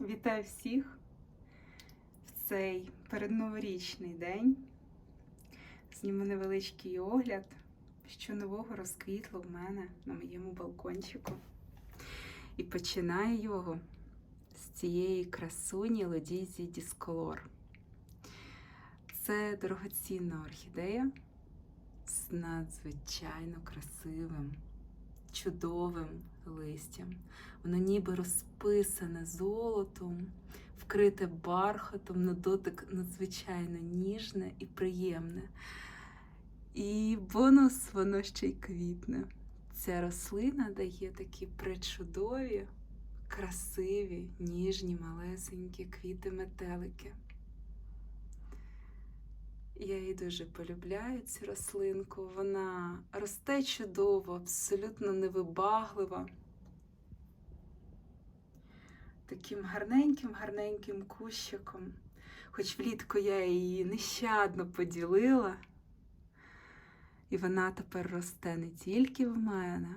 Вітаю всіх в цей передноворічний день. Зніму невеличкий огляд, що нового розквітло в мене на моєму балкончику. І починаю його з цієї красуні Лодізі Дісколор. Це дорогоцінна орхідея з надзвичайно красивим, чудовим листям. Воно ніби розписане золотом, вкрите бархатом, на дотик надзвичайно ніжне і приємне. І бонус воно ще й квітне. Ця рослина дає такі причудові, красиві, ніжні, малесенькі квіти-метелики. Я її дуже полюбляю, цю рослинку. Вона росте чудово, абсолютно невибаглива. Таким гарненьким-гарненьким кущиком. Хоч влітку я її нещадно поділила, і вона тепер росте не тільки в мене,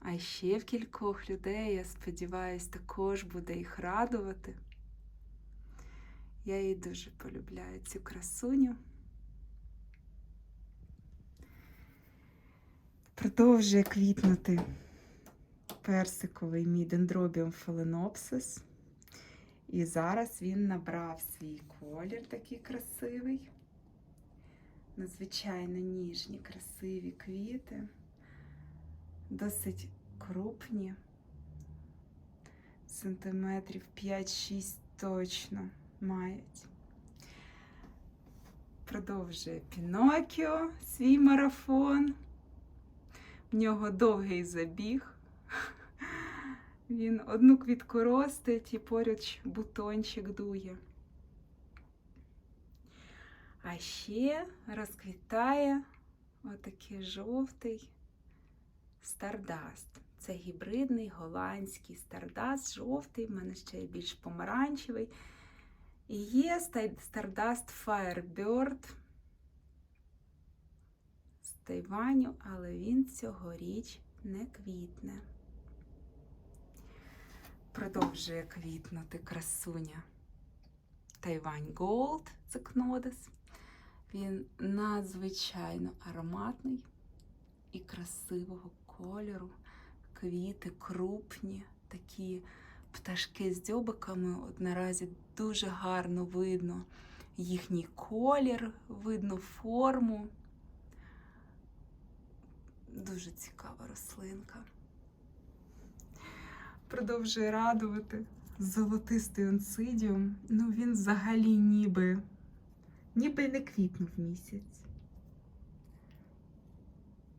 а ще в кількох людей, я сподіваюся, також буде їх радувати. Я її дуже полюбляю, цю красуню. Продовжує квітнути персиковий мій дендробіум фаленопсис. І зараз він набрав свій колір такий красивий. Надзвичайно ніжні, красиві квіти, досить крупні, сантиметрів 5-6 точно мають. Продовжує Пінокіо свій марафон. В нього довгий забіг. Він одну квітку ростить і поруч бутончик дує. А ще розквітає отакий жовтий стардаст. Це гібридний голландський стардаст, жовтий, в мене ще більш помаранчевий. І є стардаст Firebird Тайваню, але він цьогоріч не квітне. Продовжує квітнути красуня Тайвань Gold, це Кнодес. Він надзвичайно ароматний і красивого кольору. Квіти крупні, такі пташки з дзьобиками. От наразі дуже гарно видно їхній колір, видно форму. Дуже цікава рослинка. Продовжує радувати золотистий онсидіум. Ну, він взагалі ніби, ніби не квітнув місяць.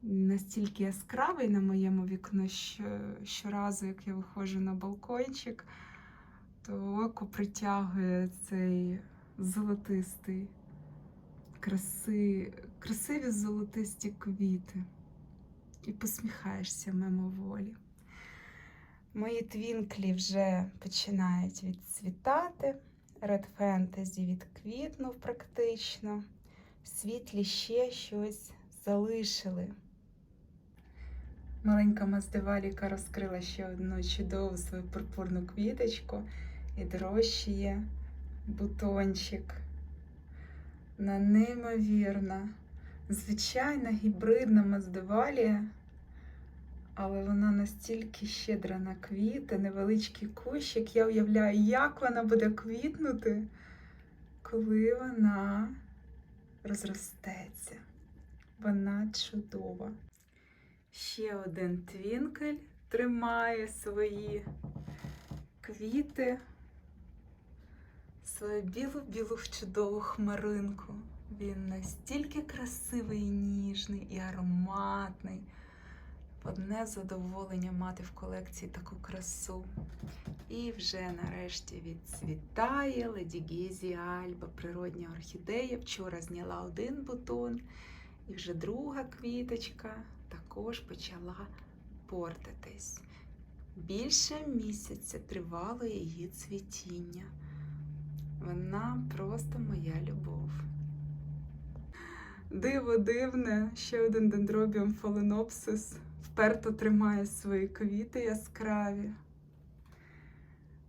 Настільки яскравий на моєму вікно, що щоразу, як я виходжу на балкончик, то око притягує цей золотистий, краси, красиві золотисті квіти. І посміхаєшся мимоволі. Мої твінклі вже починають відцвітати. Red Fantasy відквітнув практично. Світлі ще щось залишили. Маленька маздеваліка розкрила ще одну чудову свою пурпурну квіточку і дорожчає бутончик. На неймовірна, звичайна гібридна маздевалія, але вона настільки щедра на квіти, невеличкий кущик. Я уявляю, як вона буде квітнути, коли вона розростеться. Вона чудова. Ще один твінкель тримає свої квіти, свою білу-білу чудову хмаринку. Він настільки красивий, ніжний і ароматний. Одне задоволення мати в колекції таку красу. І вже нарешті відцвітає Леді Альба, природня орхідея. Вчора зняла один бутон, і вже друга квіточка також почала портитись. Більше місяця тривало її цвітіння. Вона просто моя любов. Диво дивне, ще один дендробіум фаленопсис вперто тримає свої квіти яскраві.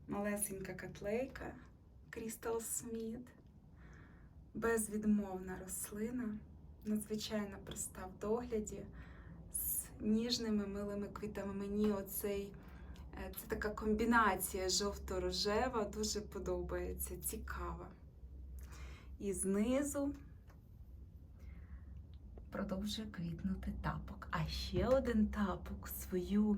малесенька котлейка Crystal Smith, безвідмовна рослина, надзвичайно проста в догляді, з ніжними милими квітами. Мені оцей е, це така комбінація жовто-рожева, дуже подобається, цікава. І знизу продовжує квітнути тапок. А ще один тапок свою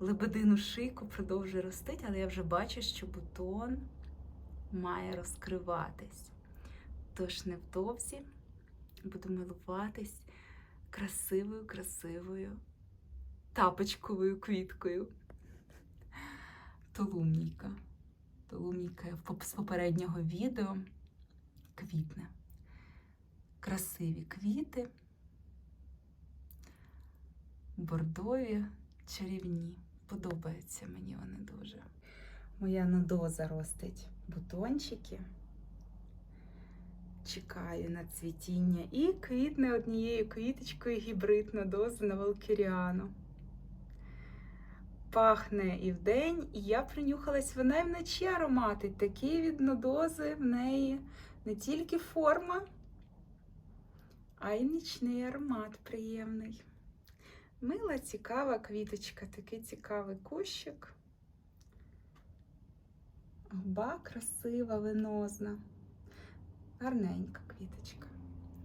лебедину шийку продовжує ростити, але я вже бачу, що бутон має розкриватись. Тож невдовзі буду милуватись красивою, красивою тапочковою квіткою. Толумніка. Толумніка з попереднього відео квітне. Красиві квіти, бордові, чарівні. Подобаються мені вони дуже. Моя надоза ростить бутончики. Чекаю на цвітіння і квітне однією квіточкою гібрид надози на Валкіріану. Пахне і вдень, і я принюхалась, вона і вночі ароматить. Такі від надози в неї не тільки форма, а й нічний аромат приємний. Мила, цікава квіточка, такий цікавий кущик. Губа красива, венозна. Гарненька квіточка.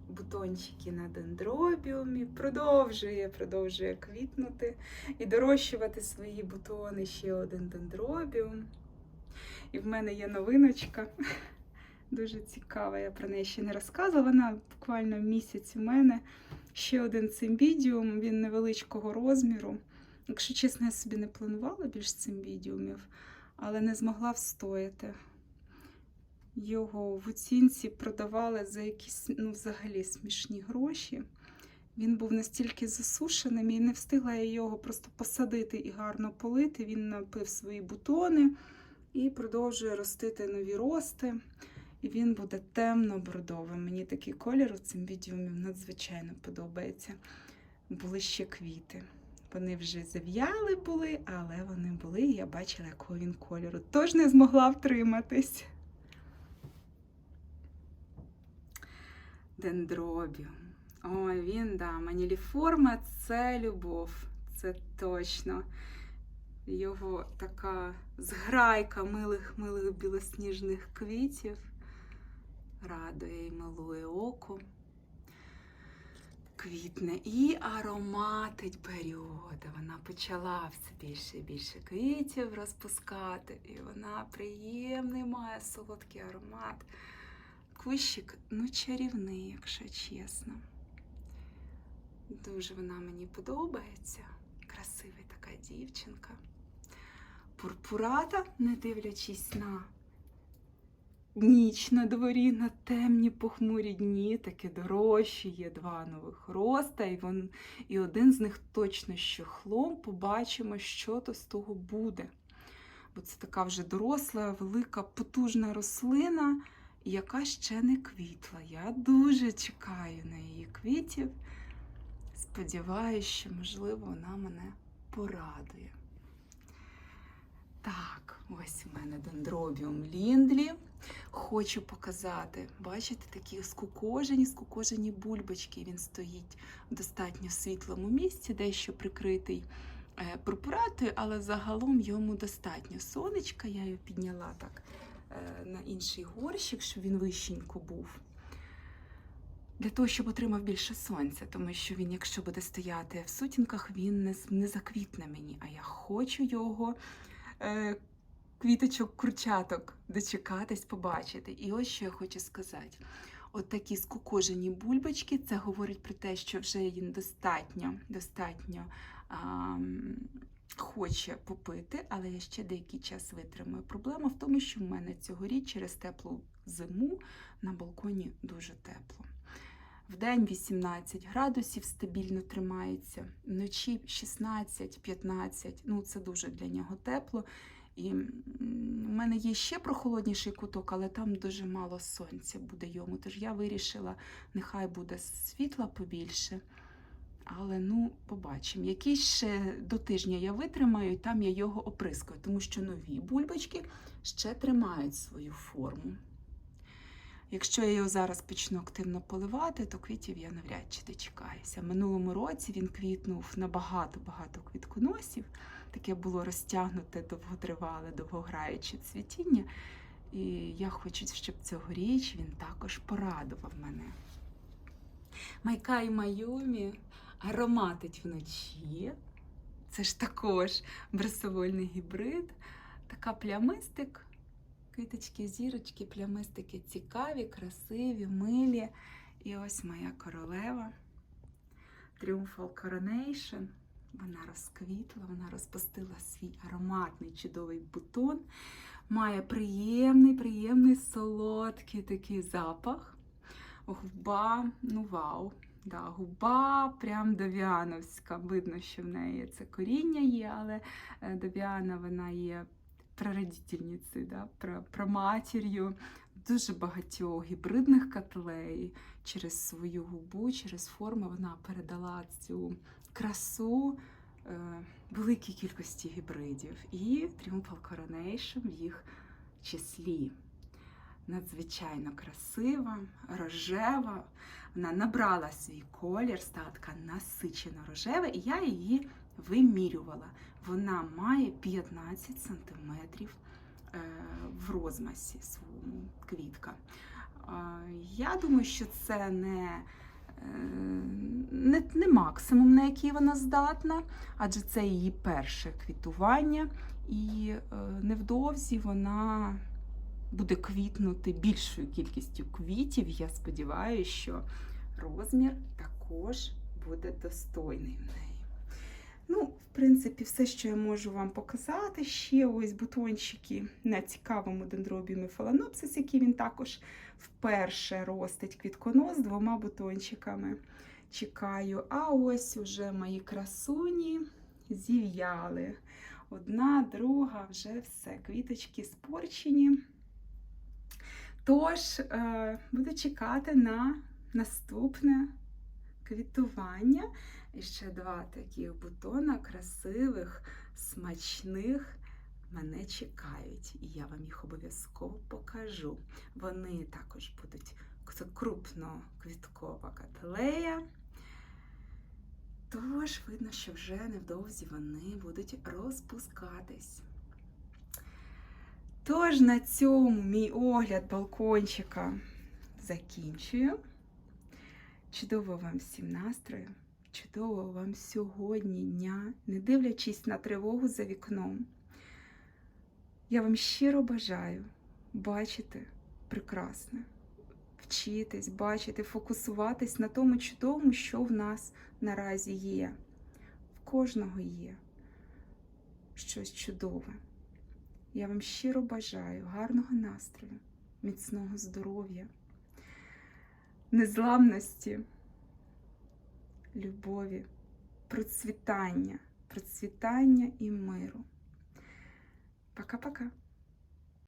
Бутончики на дендробіумі. Продовжує, продовжує квітнути і дорощувати свої бутони ще один дендробіум. І в мене є новиночка. Дуже цікава, я про неї ще не розказувала. Вона буквально місяць у мене. Ще один цимбідіум, він невеличкого розміру. Якщо чесно, я собі не планувала більш цимбідіумів, але не змогла встояти. Його в оцінці продавали за якісь ну, взагалі смішні гроші. Він був настільки засушеним і не встигла я його просто посадити і гарно полити. Він напив свої бутони і продовжує ростити нові рости. І він буде темно-бордовим. Мені такий колір у цим відеомів надзвичайно подобається. Були ще квіти. Вони вже зав'яли були, але вони були, і я бачила, якого він кольору. Тож не змогла втриматись. Дендробіум. Ой, він, да, маніліформа це любов. Це точно. Його така зграйка милих милих білосніжних квітів радує і милує око. Квітне і ароматить періоди. Вона почала все більше і більше квітів розпускати, і вона приємний має солодкий аромат. Кущик, ну, чарівний, якщо чесно. Дуже вона мені подобається. Красива така дівчинка. Пурпурата, не дивлячись на ніч на дворі, на темні похмурі дні, таке дорожчі, є два нових роста, і, вон, і один з них точно що хлом, побачимо, що то з того буде. Бо це така вже доросла, велика, потужна рослина, яка ще не квітла. Я дуже чекаю на її квітів. Сподіваюся, що, можливо, вона мене порадує. Так, ось у мене дендробіум ліндлі. Хочу показати, бачите, такі скукожені, скукожені бульбочки. Він стоїть в достатньо світлому місці, дещо прикритий е, пурпуратою, але загалом йому достатньо сонечка. Я його підняла так е, на інший горщик, щоб він вищенько був. Для того, щоб отримав більше сонця, тому що він, якщо буде стояти в сутінках, він не, не заквітне мені. А я хочу його квіточок, курчаток дочекатись, побачити. І ось що я хочу сказати: от такі скукожені бульбочки, це говорить про те, що вже він достатньо, достатньо а, хоче попити, але я ще деякий час витримую. Проблема в тому, що в мене цьогоріч через теплу зиму на балконі дуже тепло. Вдень 18 градусів стабільно тримається, вночі 16-15, ну це дуже для нього тепло. І у мене є ще прохолодніший куток, але там дуже мало сонця буде йому. Тож я вирішила, нехай буде світла побільше, Але ну, побачимо. Якийсь ще до тижня я витримаю, і там я його оприскаю, тому що нові бульбочки ще тримають свою форму. Якщо я його зараз почну активно поливати, то квітів я навряд чи дочекаюся. Минулому році він квітнув на багато-багато квітконосів. Таке було розтягнуте, довготривале, довгограюче цвітіння. І я хочу, щоб цьогоріч він також порадував мене. Майкай Майомі ароматить вночі. Це ж також брасовольний гібрид. Така плямистик. Квіточки, зірочки, плямистики цікаві, красиві, милі. І ось моя королева. Triumphal Coronation. Вона розквітла, вона розпустила свій ароматний чудовий бутон. Має приємний, приємний солодкий такий запах. Губа, ну вау. Да, губа прям довіановська. Видно, що в неї це коріння є, але е, довіана вона є прародительницею, да, про, про матір'ю дуже багатьох гібридних котлей. Через свою губу, через форму вона передала цю красу е, великій кількості гібридів. І Triumphal Coronation в їх числі. Надзвичайно красива, рожева. Вона набрала свій колір, стала така насичено рожева, і я її вимірювала. Вона має 15 см в розмасі своєму квітка. Е, Я думаю, що це не, е, не, не максимум, на який вона здатна, адже це її перше квітування, і е, невдовзі вона буде квітнути більшою кількістю квітів. Я сподіваюся, що розмір також буде достойний в неї. Ну, в принципі, все, що я можу вам показати. Ще ось бутончики на цікавому дендробіумі фаланопсис, який він також вперше ростить квітконос з двома бутончиками. Чекаю. А ось уже мої красуні зів'яли. Одна, друга, вже все. Квіточки спорчені. Тож, е, буду чекати на наступне квітування. І ще два таких бутона красивих, смачних мене чекають. І я вам їх обов'язково покажу. Вони також будуть це крупно квіткова котлея. Тож, видно, що вже невдовзі вони будуть розпускатись. Тож на цьому мій огляд балкончика закінчую. Чудово вам всім настрою, чудово вам сьогодні дня, не дивлячись на тривогу за вікном. Я вам щиро бажаю бачити прекрасне, вчитись, бачити, фокусуватись на тому чудовому, що в нас наразі є. В кожного є щось чудове. Я вам щиро бажаю гарного настрою, міцного здоров'я, незламності, любові, процвітання, процвітання і миру. Пока-пока.